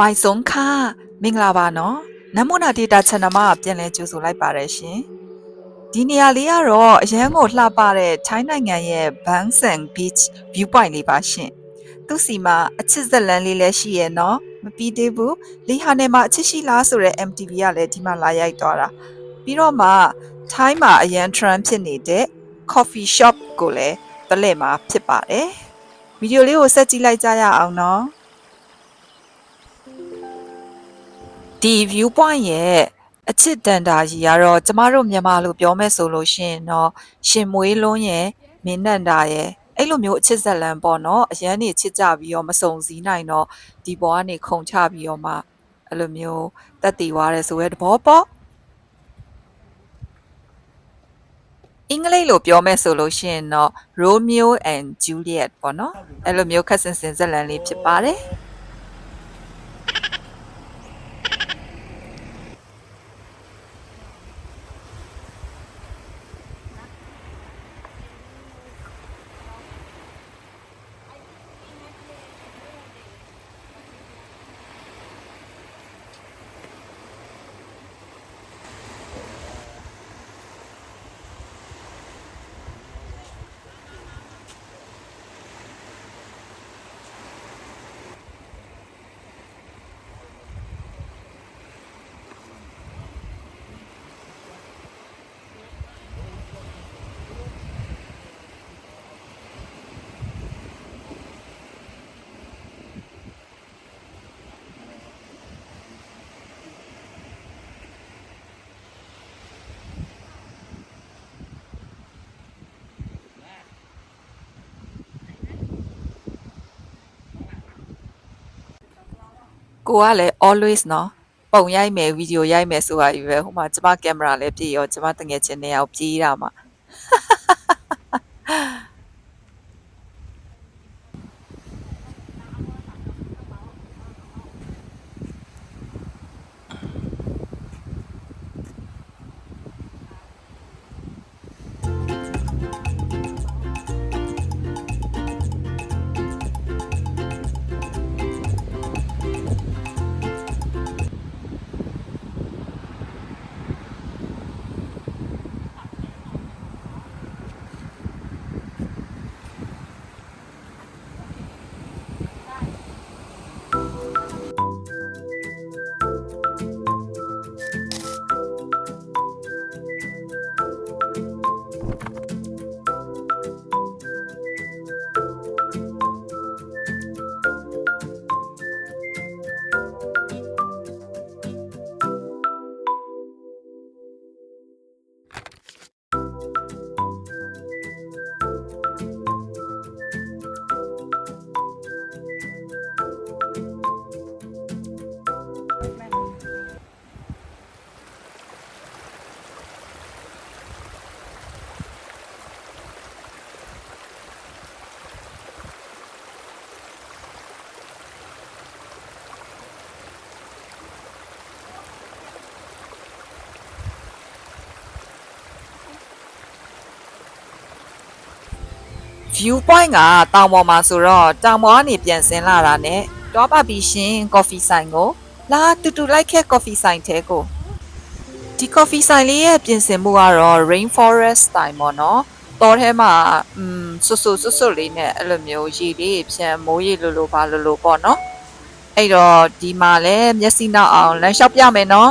မိုင်စုံခါမင်္ဂလာပါနော်နမ်မိုနာဒေတာ channel မှာပြန်လည်ကြိုဆိုလိုက်ပါတယ်ရှင်ဒီနေရာလေးကတော့အရန်ကိုလှပတဲ့ထိုင်းနိုင်ငံရဲ့ Bangsang Beach view point လေးပါရှင်သူစီမှာအချစ်ဇက်လန်းလေးလည်းရှိရဲ့နော်မပြီးသေးဘူးလီဟာနယ်မှာအချစ်ရှိလားဆိုတဲ့ MTV ကလည်းဒီမှာလာရိုက်သွားတာပြီးတော့မှထိုင်းမှာအရန် trend ဖြစ်နေတဲ့ coffee shop ကိုလည်းတလဲမှာဖြစ်ပါတယ်ဗီဒီယိုလေးကိုဆက်ကြည့်လိုက်ကြရအောင်နော် ဒီ view point ရဲ့အချစ်တန်တာကြီးကတော့ကျမတို့မြန်မာလိုပြောမဲ့ဆိုလို့ရှိရင်တော့ရှင်မွေးလုံးရဲ့မင်းနန္တာရဲ့အဲ့လိုမျိုးအချစ်ဇက်လန်ပေါ့နော်အရန်နေချစ်ကြပြီးတော့မစုံစည်းနိုင်တော့ဒီဘောကနေခုံချပြီးတော့မှအဲ့လိုမျိုးတက်တည်သွားတယ်ဆိုရဲတဘောပေါ့အင်္ဂလိပ်လိုပြောမဲ့ဆိုလို့ရှိရင်တော့ Romeo and Juliet ပေါ့နော်အဲ့လိုမျိုးခက်ဆင်ဆင်ဇက်လန်လေးဖြစ်ပါတယ် ကိုကလည်း always နော်ပုံရိုက်မယ်ဗီဒီယိုရိုက်မယ်ဆိုတာကြီးပဲဟိုမှာကျမကင်မရာလည်းပြည့်ရောကျမတငယ်ချင်းနဲ့ရောက်ပြေးတာမှာ view point ကတောင်ပေါ်မှာဆိုတော့တောင်ပေါ်ကနေပြန်ဆင်းလာတာနဲ့တွားပါပြီရှင် coffee ဆိုင်ကိုလာတူတူလိုက်ခဲ့ coffee ဆိုင်ထဲကိုဒီ coffee ဆိုင်လေးရဲ့ပြင်ဆင်မှုကတော့ rainforest style ပေါ့နော်တော်ထဲမှာอืมဆွဆွဆွဆွလေးနဲ့အဲ့လိုမျိုးရေလေးဖြန်မိုးရေလိုလိုပါလိုလိုပေါ့နော်အဲ့တော့ဒီမှာလည်းမျက်စိနောက်အောင်လမ်းလျှောက်ပြမယ်နော်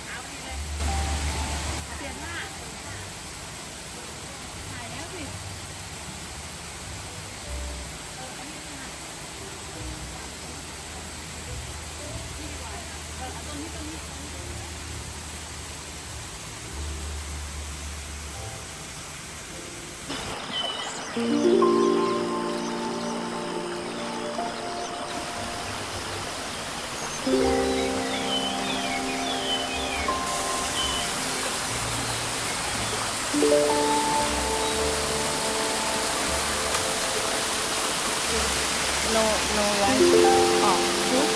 no no rice oh soup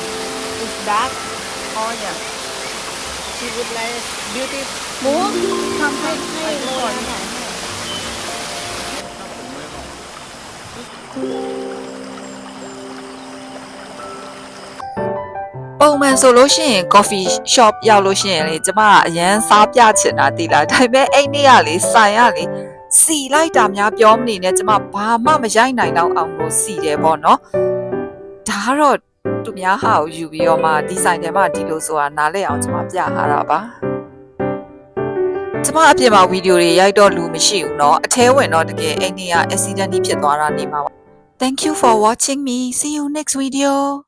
is dark orange. Oh, She would like beauty food, something like orange. ပုံမှန်ဆိုလို့ရှိရင် coffee shop ရောက်လို့ရှိရင်လေကျမကအရန်စားပြချင်တာတိလားဒါပေမဲ့အဲ့နေ့ကလေဆိုင်ရလေစီလိုက်တာများပြောမနေနဲ့ကျမဘာမှမရိုက်နိုင်တော့အောင်ကိုစီတယ်ပေါ့နော်ဒါကတော့သူများဟာကိုယူပြီးတော့မှဒီဆိုင်ထဲမှာဒီလိုဆိုတာနားလည်အောင်ကျမပြထားတာပါကျမအပြင်မှာဗီဒီယိုတွေရိုက်တော့လူမရှိဘူးเนาะအထဲဝင်တော့တကယ်အဲ့နေ့က accident ကြီးဖြစ်သွားတာနေမှာပါ Thank you for watching me. See you next video